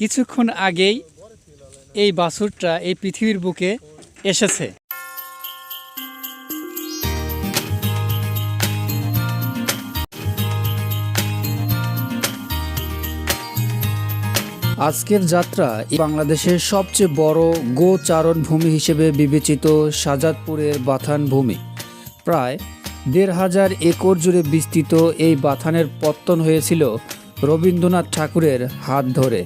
কিছুক্ষণ আগেই এই বাছুরটা এই পৃথিবীর বুকে এসেছে। আজকের যাত্রা বাংলাদেশের সবচেয়ে বড় গোচারণ ভূমি হিসেবে বিবেচিত শাজাদপুরের বাথান ভূমি। প্রায় দেড় হাজার একর জুড়ে বিস্তৃত এই বাথানের পত্তন হয়েছিল রবীন্দ্রনাথ ঠাকুরের হাত ধরে।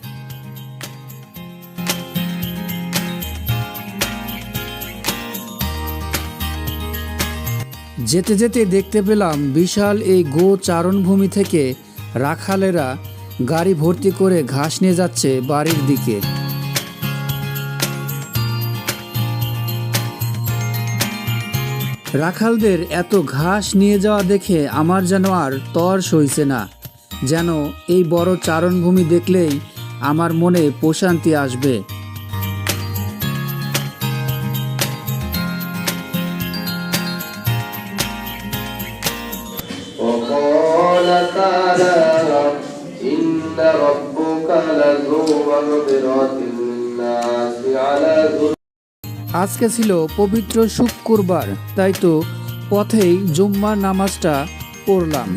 যেতে যেতে দেখতে পেলাম বিশাল এই গো চারণভূমি থেকে রাখালেরা গাড়ি ভর্তি করে ঘাস নিয়ে যাচ্ছে বাড়ির দিকে। রাখালদের এত ঘাস নিয়ে যাওয়া দেখে আমার যেন আর তর সইছে না, যেন এই বড় চারণভূমি দেখলেই আমার মনে প্রশান্তি আসবে। وقال تعالى إن ربك لذو مغفرة للناس على ذنوبهم আজকে ছিল পবিত্র শুক্রবার তাই তো পথেই জুম্মার নামাজটা পড়লাম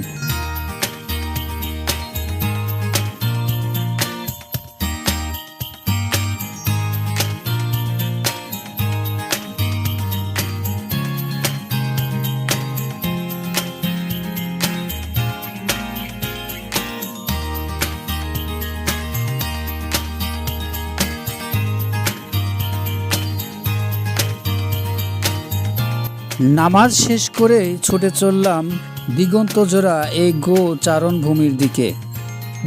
নামাজ শেষ করে ছুটে চললাম দিগন্ত জোড়া এই গো চারণ ভূমির দিকে।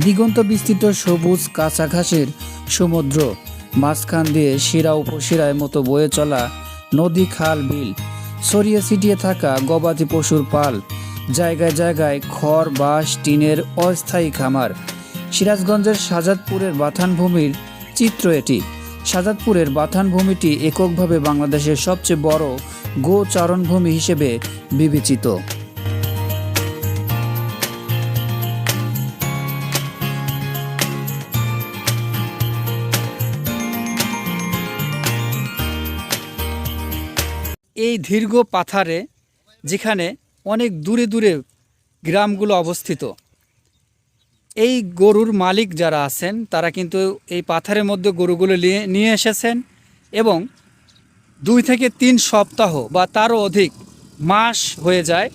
দিগন্ত বিস্তৃত সবুজ কাঁচা ঘাসের সমুদ্র, মাঝখান দিয়ে শিরা উপশিরায় মতো বয়ে চলা নদী খাল বিল ছড়িয়ে ছিটিয়ে থাকা গবাদি পশুর পাল, জায়গায় জায়গায় খড়, বাঁশ, টিনের অস্থায়ী খামার। সিরাজগঞ্জের সাজাদপুরের বাথান ভূমির চিত্র এটি। শাজাদপুরের বাথান ভূমিটি এককভাবে বাংলাদেশের সবচেয়ে বড় গো চারণভূমি হিসেবে বিবেচিত। এই দীর্ঘ পাথারে, যেখানে অনেক দূরে দূরে গ্রামগুলো অবস্থিত, এই গরুর মালিক যারা আছেন, তারা কিন্তু এই পাথারের মধ্যে গরুগুলো নিয়ে এসেছেন এবং দুই থেকে তিন সপ্তাহ বা তারও অধিক মাস হয়ে যায়।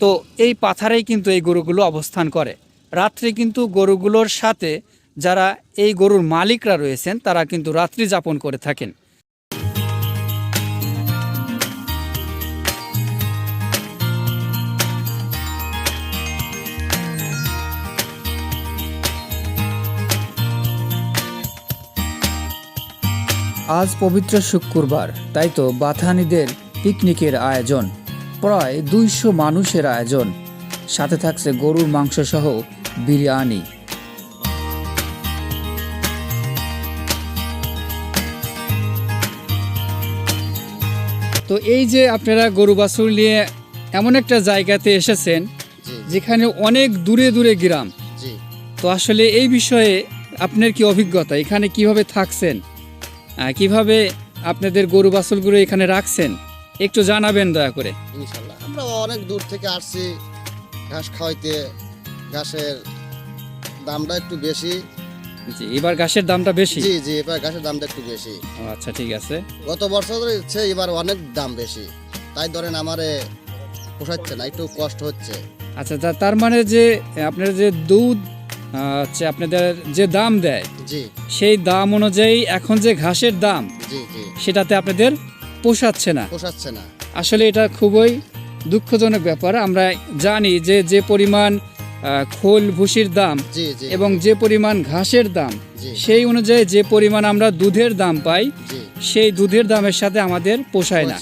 তো এই পাথারেই কিন্তু এই গরুগুলো অবস্থান করে। রাত্রে কিন্তু গরুগুলোর সাথে যারা এই গরুর মালিকরা রয়েছেন, তারা কিন্তু রাত্রি যাপন করে থাকেন। আজ পবিত্র শুক্রবার তাই তো বাথানিদের পিকনিকের আয়োজন। প্রায় দুইশো মানুষের আয়োজন। সাথে থাকছে গরুর মাংস সহ বিরিয়ানি। তো এই যে আপনারা গরু বাছুর নিয়ে এমন একটা জায়গাতে এসেছেন যেখানে অনেক দূরে দূরে গ্রাম। তো আসলে এই বিষয়ে আপনার কি অভিজ্ঞতা? এখানে কীভাবে থাকছেন? কীভাবে আপনাদের গরু বাছুরগুলো এখানে রাখছেন? একটু জানাবেন দয়া করে। ইনশাল্লাহ আমরা অনেক দূর থেকে আসছি ঘাস খাওয়াইতে। ঘাসের দামটা একটু বেশি। জি এবার ঘাসের দামটা বেশি? জি জি এবার ঘাসের দামটা একটু বেশি। ও, আচ্ছা ঠিক আছে। গত বছর হচ্ছে এবার অনেক দাম বেশি। তাই ধরেন আমারে পোষাচ্ছে না একটু কষ্ট হচ্ছে। আচ্ছা তা- তার মানে যে আপনার যে দুধ হচ্ছে আপনাদের যে দাম দেয় সেই দাম অনুযায়ী এখন যে ঘাসের দাম সেটাতে আপনাদের পোষাচ্ছে না। পোষাচ্ছে না। আসলে এটা খুবই দুঃখজনক ব্যাপার। আমরা জানি যে যে পরিমাণ খোল ভুসির দাম এবং যে পরিমাণ ঘাসের দাম সেই অনুযায়ী যে পরিমাণ আমরা দুধের দাম পাই সেই দুধের দামের সাথে আমাদের পোষায় না।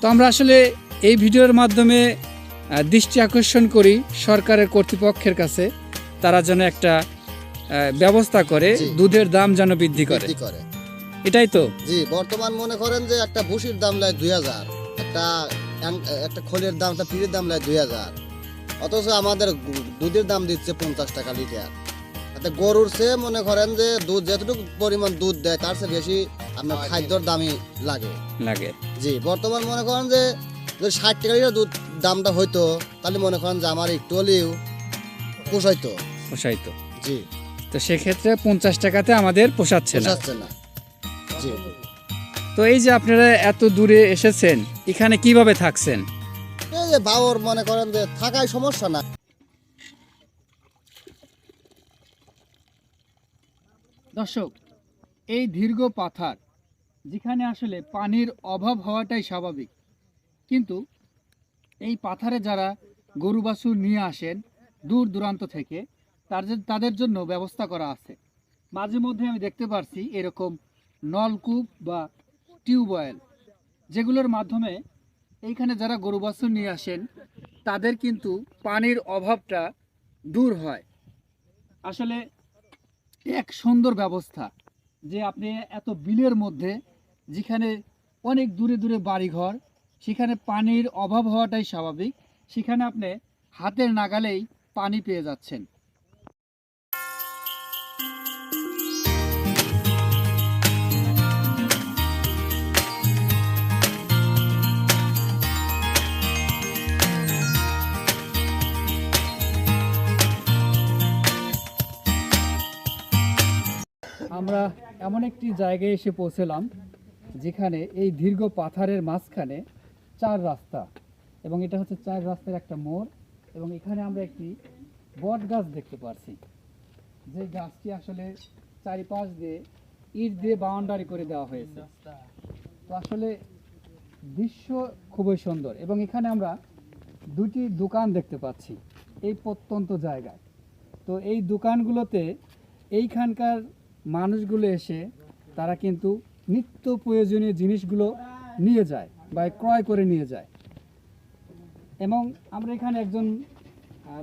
তো আমরা আসলে এই ভিডিওর মাধ্যমে দৃষ্টি আকর্ষণ করি সরকারের কর্তৃপক্ষের কাছে। তারা যেন একটা ব্যবস্থা করে দুধের দাম যেন বৃদ্ধি করে। এটাই তো। জি বর্তমান মনে করেন যে একটা ভুসির দাম লাগে দুই হাজার একটা একটা খোলের দাম একটা পিড়ির দাম লাগে দুই হাজার। অথচ আমাদের দুধের দাম দিচ্ছে পঞ্চাশ টাকা লিটার। তা গরুর চেয়ে মনে করেন যে দুধ যতটুকু পরিমাণ দুধ দেয় তার চেয়ে বেশি আপনার খাদ্যর দামই লাগে। লাগে। জি বর্তমান মনে করেন যে যদি ষাট টাকা লিটার দুধ দামটা হইতো তাহলে মনে করেন যে আমার একটু হলেও পোষাইতো। পোষাইতো। জি। তো সেক্ষেত্রে পঞ্চাশ টাকাতে আমাদের পোষাচ্ছে না। পোষাচ্ছে না। জি। তো এই যে আপনারা এত দূরে এসেছেন এখানে কীভাবে থাকছেন? এই যে বাবর মনে করেন যে থাকায় সমস্যা না। দর্শক এই দীর্ঘ পাথার যেখানে আসলে পানির অভাব হওয়াটাই স্বাভাবিক। কিন্তু এই পাথারে যারা গরু বাছুর নিয়ে আসেন দূর দূরান্ত থেকে তাদের তাদের জন্য ব্যবস্থা করা আছে। মাঝে মধ্যে আমি দেখতে পারছি এরকম নলকূপ বা টিউবওয়েল যেগুলোর মাধ্যমে এইখানে যারা গরু বাছুর নিয়ে আসেন, তাদের কিন্তু পানির অভাবটা দূর হয়। আসলে এক সুন্দর ব্যবস্থা যে আপনি এত বিলের মধ্যে, যেখানে অনেক দূরে দূরে বাড়িঘর, সেখানে পানির অভাব হওয়াটাই স্বাভাবিক। সেখানে আপনি হাতের নাগালেই পানি পেয়ে যাচ্ছেন। আমরা এমন একটি জায়গায় এসে পৌঁছলাম, যেখানে এই দীর্ঘ পাথারের মাঝখানে চার রাস্তা, এবং এটা হচ্ছে চার রাস্তার একটা মোড়। এবং এখানে আমরা একটি বট গাছ দেখতে পাচ্ছি যে গাছটি আসলে চারিপাশ দিয়ে ইট দিয়ে বাউন্ডারি করে দেওয়া হয়েছে। তো আসলে দৃশ্য খুবই সুন্দর এবং এখানে আমরা দুটি দোকান দেখতে পাচ্ছি, এই প্রত্যন্ত জায়গায়। তো এই দোকানগুলোতে এইখানকার মানুষগুলো এসে, তারা কিন্তু নিত্য প্রয়োজনীয় জিনিসগুলো নিয়ে যায় বা ক্রয় করে নিয়ে যায়। এবং আমরা এখানে একজন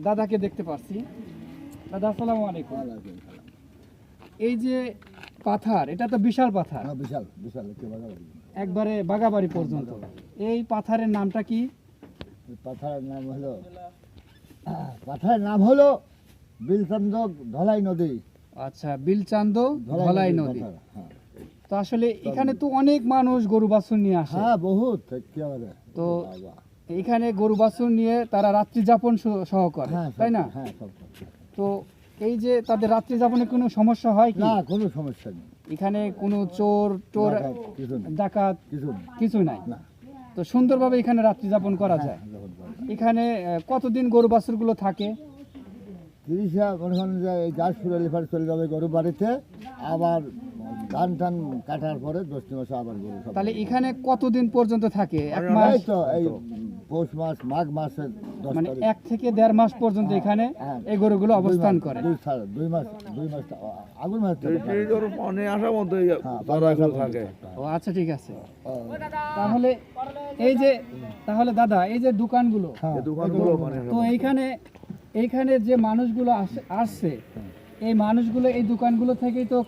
দাদাকে দেখতে পাচ্ছি দাদা আসসালামু আলাইকুম। এই যে পাথার এটা তো বিশাল পাথার। হ্যাঁ, বিশাল বিশাল একবারে বাগাবাড়ি পর্যন্ত। এই পাথারের নামটা কি? পাথারের নাম হলো পাথারের নাম হলো বিলচান্দ ধলাই নদী। আচ্ছা বিলচান্দ ধলাই নদী। হ্যাঁ। তো আসলে এখানে তো অনেক মানুষ গরু বাছুর নিয়ে আসে। হ্যাঁ বহুত তো। এখানে গরু বাছুর নিয়ে তারা রাত্রি যাপন সহ করে হ্যাঁ তাই না? হ্যাঁ। তো এই যে তাদের রাত্রি যাপনে কোনো সমস্যা হয় কি? না কোনো সমস্যা নেই। এখানে কোনো চোর টোর ডাকাত কিছু নেই। তো সুন্দরভাবে এখানে রাত্রি যাপন করা যায়? হ্যাঁ। এখানে কতদিন গরু বাছুরগুলো থাকে? তিরিশা মনে করেন যে গাছ ফুলে চলে যাবে গরু বাড়িতে আবার ধান টান কাটার পরে দশটি মাসে আবার গরু সব তাহলে এখানে কতদিন পর্যন্ত থাকে? এক এই মাস? তো এই পৌষ মাস মাঘ মাসের দশ মানে তারিখ। এক থেকে দেড় মাস পর্যন্ত এখানে হ্যাঁ। এই গরুগুলো দুই অবস্থান মাস, করে। দুই সাল- দুই মাস দুই মাস আগুন মাস থেকে এই ধরো পানি আসার মতো হ্যাঁ, তারা এখন থাকে। ও আচ্ছা ঠিক আছে। ও, তাহলে এই যে তাহলে দাদা এই যে দোকানগুলো হ্যাঁ, এই দোকানগুলো পানি তো এইখানে এইখানে যে মানুষগুলো আস- আসছে এই মানুষগুলো এই দোকানগুলো থেকেই তো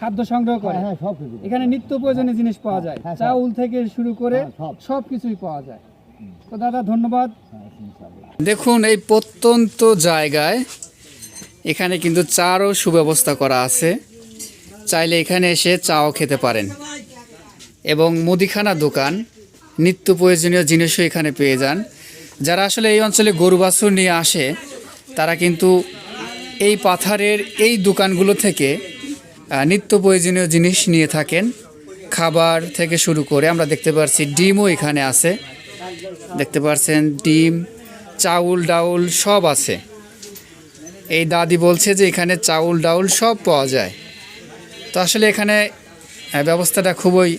খাদ্য সংগ্রহ করে। হ্যাঁ, হ্যাঁ, সব কিছু। এখানে নিত্য প্রয়োজনীয় জিনিস পাওয়া যায়। হ্যাঁ, চাউল থেকে শুরু করে হ্যাঁ, সব। কিছুই পাওয়া যায়। তো দাদা ধন্যবাদ। হ্যাঁ, দেখুন এই প্রত্যন্ত জায়গায় এখানে কিন্তু চারও সুব্যবস্থা করা আছে। চাইলে এখানে এসে চাও খেতে পারেন। এবং মুদিখানা দোকান নিত্য প্রয়োজনীয় জিনিসও এখানে পেয়ে যান। যারা আসলে এই অঞ্চলে গরু বাছুর নিয়ে আসে তারা কিন্তু এই পাথারের এই দোকানগুলো থেকে নিত্য প্রয়োজনীয় জিনিস নিয়ে থাকেন। খাবার থেকে শুরু করে আমরা দেখতে পাচ্ছি ডিমও এখানে আছে। দেখতে পাচ্ছেন ডিম, চাউল, ডাউল সব আছে। এই দাদি বলছে যে এখানে চাউল, ডাউল সব পাওয়া যায়। তো আসলে এখানে ব্যবস্থাটা খুবই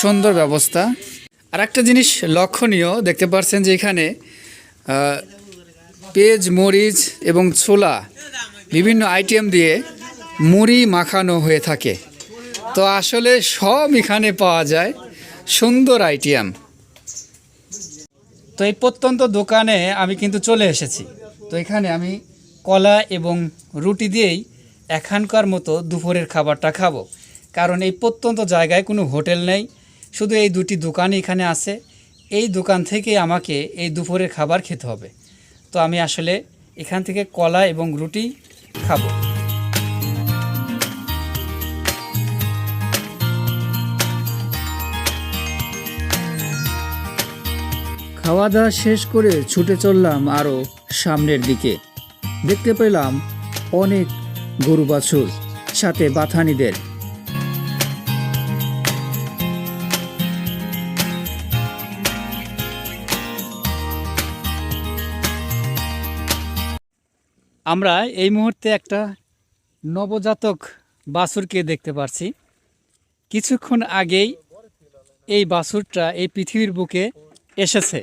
সুন্দর ব্যবস্থা। আর একটা জিনিস লক্ষণীয়, দেখতে পাচ্ছেন যে এখানে পেঁয়াজ, মরিচ এবং ছোলা বিভিন্ন আইটেম দিয়ে মুড়ি মাখানো হয়ে থাকে। তো আসলে সব এখানে পাওয়া যায়। সুন্দর আইটেম তো এই প্রত্যন্ত দোকানে আমি কিন্তু চলে এসেছি। তো এখানে আমি কলা এবং রুটি দিয়েই এখানকার মতো দুপুরের খাবারটা খাব। কারণ এই প্রত্যন্ত জায়গায় কোনো হোটেল নেই। শুধু এই দুটি দোকানই এখানে আছে। এই দোকান থেকে আমাকে এই দুপুরের খাবার খেতে হবে। তো আমি আসলে এখান থেকে কলা এবং রুটি খাব। খাওয়া দাওয়া শেষ করে ছুটে চললাম আরও সামনের দিকে। দেখতে পেলাম অনেক গরু বাছুর, সাথে বাথানিদের। আমরা এই মুহূর্তে একটা নবজাতক বাছুরকে দেখতে পারছি। কিছুক্ষণ আগেই এই বাছুরটা এই পৃথিবীর বুকে এসেছে।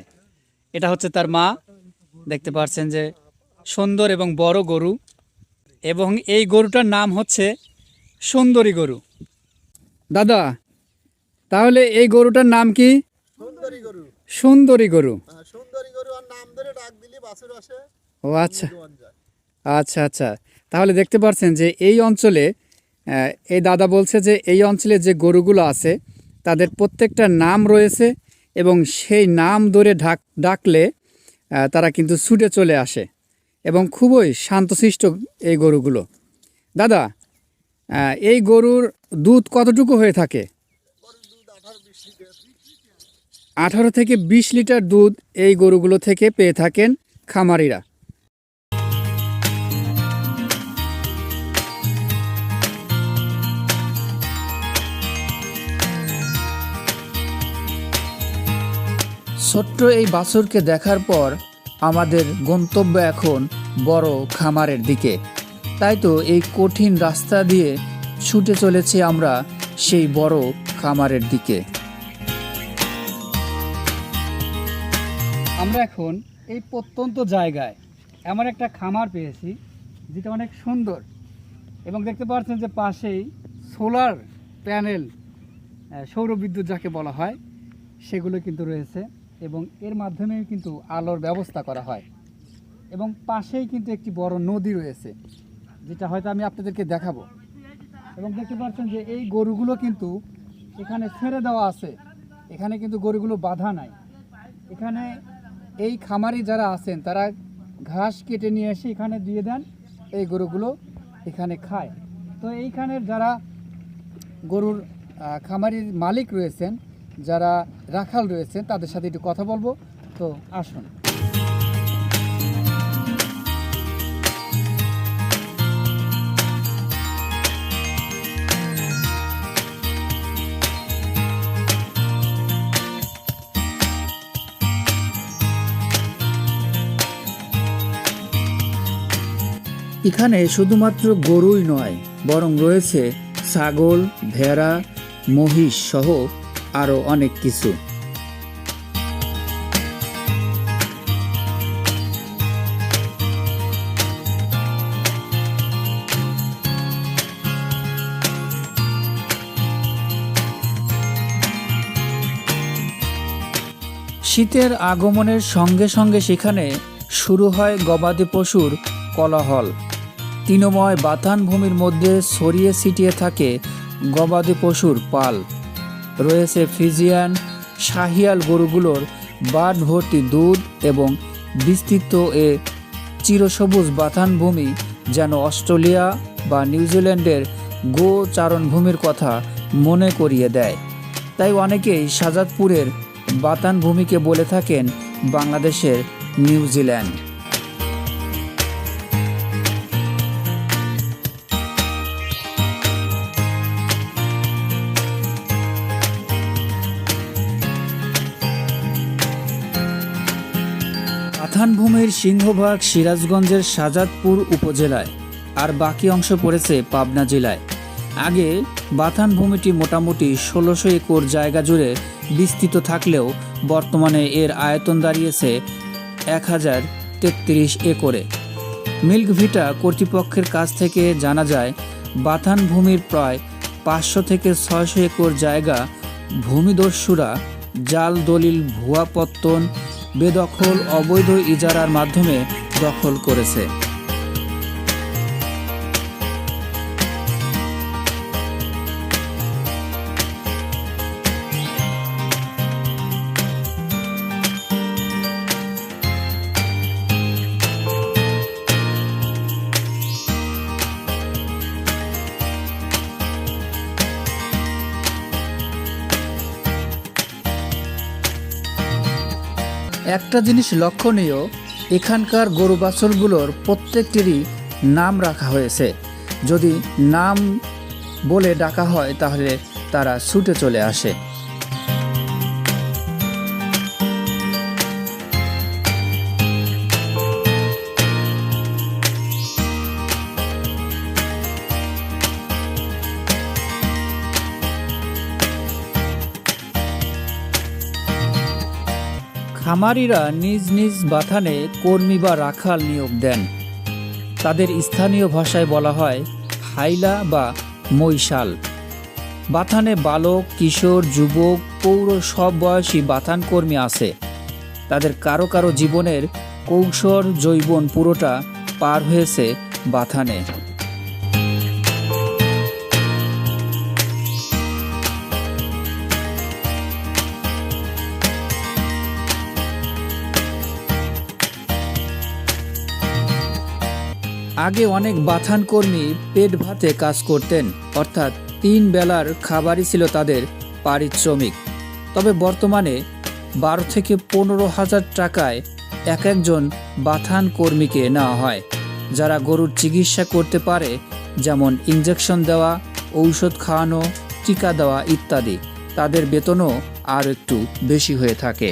এটা হচ্ছে তার মা। দেখতে পাচ্ছেন যে সুন্দর এবং বড় গরু এবং এই গরুটার নাম হচ্ছে সুন্দরী গরু। দাদা তাহলে এই গরুটার নাম কি? সুন্দরী গরু। আসে ও আচ্ছা। আচ্ছা আচ্ছা। তাহলে দেখতে পাচ্ছেন যে এই অঞ্চলে এই দাদা বলছে যে এই অঞ্চলে যে গরুগুলো আছে তাদের প্রত্যেকটা নাম রয়েছে এবং সেই নাম ধরে ঢাক, ডাকলে তারা কিন্তু ছুটে চলে আসে এবং খুবই শান্তশিষ্ট এই গরুগুলো। দাদা এই গরুর দুধ কতটুকু হয়ে থাকে? আঠারো থেকে বিশ লিটার দুধ এই গরুগুলো থেকে পেয়ে থাকেন খামারিরা। ছোট্ট এই বাছুরকে দেখার পর আমাদের গন্তব্য এখন বড় খামারের দিকে। তাই তো এই কঠিন রাস্তা দিয়ে ছুটে চলেছি আমরা সেই বড় খামারের দিকে। আমরা এখন এই প্রত্যন্ত জায়গায় এমন একটা খামার পেয়েছি, যেটা অনেক সুন্দর। এবং দেখতে পাচ্ছেন যে পাশেই সোলার প্যানেল সৌরবিদ্যুৎ যাকে বলা হয়, সেগুলো কিন্তু রয়েছে। এবং এর মাধ্যমে কিন্তু আলোর ব্যবস্থা করা হয়। এবং পাশেই কিন্তু একটি বড় নদী রয়েছে, যেটা হয়তো আমি আপনাদেরকে দেখাবো। এবং দেখতে পাচ্ছেন যে এই গরুগুলো কিন্তু এখানে ছেড়ে দেওয়া আছে। এখানে কিন্তু গরুগুলো বাধা নাই। এখানে এই খামারি যারা আছেন, তারা ঘাস কেটে নিয়ে এসে এখানে দিয়ে দেন, এই গরুগুলো এখানে খায়। তো এইখানের যারা গরুর খামারির মালিক রয়েছেন যারা রাখাল রয়েছেন, তাদের সাথে একটু কথা বলব। তো আসুন। এখানে শুধুমাত্র গরুই নয়, বরং রয়েছে ছাগল, ভেড়া, মহিষ সহ আরও অনেক কিছু। শীতের আগমনের সঙ্গে সঙ্গে সেখানে শুরু হয় গবাদি পশুর কলাহল। তৃণময় বাতান ভূমির মধ্যে ছড়িয়ে ছিটিয়ে থাকে গবাদি পশুর পাল। রয়েছে ফিজিয়ান শাহিয়াল গরুগুলোর বাট ভর্তি দুধ এবং বিস্তৃত এ চিরসবুজ বাথান ভূমি, যেন অস্ট্রেলিয়া বা নিউজিল্যান্ডের গো চারণভূমির কথা মনে করিয়ে দেয়। তাই অনেকেই সাজাদপুরের বাতান ভূমিকে বলে থাকেন বাংলাদেশের নিউজিল্যান্ড পাথানভূমির সিংহভাগ সিরাজগঞ্জের সাজাদপুর উপজেলায়, আর বাকি অংশ পড়েছে পাবনা জেলায়। আগে বাথান ভূমিটি মোটামুটি ষোলোশো একর জায়গা জুড়ে বিস্তৃত থাকলেও বর্তমানে এর আয়তন দাঁড়িয়েছে এক হাজার তেত্রিশ একরে। মিল্ক ভিটা কর্তৃপক্ষের কাছ থেকে জানা যায় বাথান ভূমির প্রায় পাঁচশো থেকে ছয়শো একর জায়গা ভূমিদস্যুরা জাল দলিল ভুয়া পত্তন বেদখল অবৈধ ইজারার মাধ্যমে দখল করেছে। একটা জিনিস লক্ষণীয়, এখানকার গরু বাছুরগুলোর প্রত্যেকটিরই নাম রাখা হয়েছে। যদি নাম বলে ডাকা হয়, তাহলে তারা ছুটে চলে আসে। খামারিরা নিজ নিজ বাথানে কর্মী বা রাখাল নিয়োগ দেন। তাদের স্থানীয় ভাষায় বলা হয় হাইলা বা মৈশাল বাথানে বালক, কিশোর, যুবক, পৌর সব বয়সী বাথান কর্মী আছে। তাদের কারও কারও জীবনের কৌশল জৈবন পুরোটা পার হয়েছে বাথানে। আগে অনেক বাথান কর্মী পেট ভাতে কাজ করতেন, অর্থাৎ তিন বেলার খাবারই ছিল তাদের পারিশ্রমিক। তবে বর্তমানে বারো থেকে পনেরো হাজার টাকায় এক একজন বাথান কর্মীকে নেওয়া হয়, যারা গরুর চিকিৎসা করতে পারে, যেমন ইঞ্জেকশন দেওয়া, ঔষধ খাওয়ানো, টিকা দেওয়া ইত্যাদি। তাদের বেতনও আর একটু বেশি হয়ে থাকে।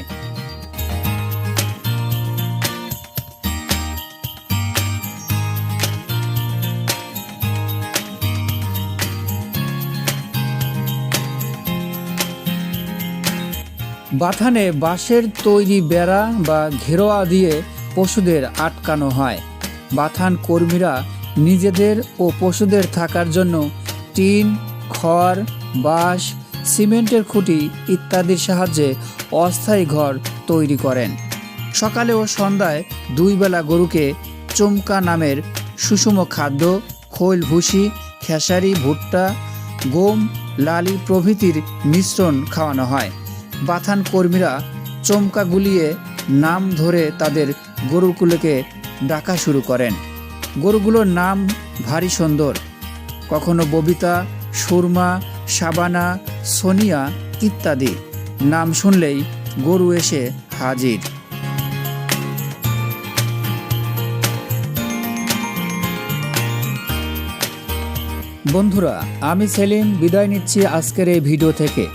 বাথানে বাঁশের তৈরি বেড়া বা ঘেরোয়া দিয়ে পশুদের আটকানো হয়। বাথান কর্মীরা নিজেদের ও পশুদের থাকার জন্য টিন, খড়, বাঁশ, সিমেন্টের খুঁটি ইত্যাদির সাহায্যে অস্থায়ী ঘর তৈরি করেন। সকালে ও সন্ধ্যায় দুই বেলা গরুকে চমকা নামের সুষম খাদ্য, খৈল ভুসি, খেসারি, ভুট্টা, গম, লালি প্রভৃতির মিশ্রণ খাওয়ানো হয়। বাথান কর্মীরা চমকা গুলিয়ে নাম ধরে তাদের গরুগুলোকে ডাকা শুরু করেন। গরুগুলোর নাম ভারী সুন্দর। কখনো ববিতা, সুরমা, সাবানা, সোনিয়া ইত্যাদি নাম শুনলেই গরু এসে হাজির। বন্ধুরা, আমি সেলিম, বিদায় নিচ্ছি আজকের এই ভিডিও থেকে।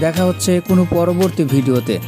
দেখা হচ্ছে কোনো পরবর্তী ভিডিওতে।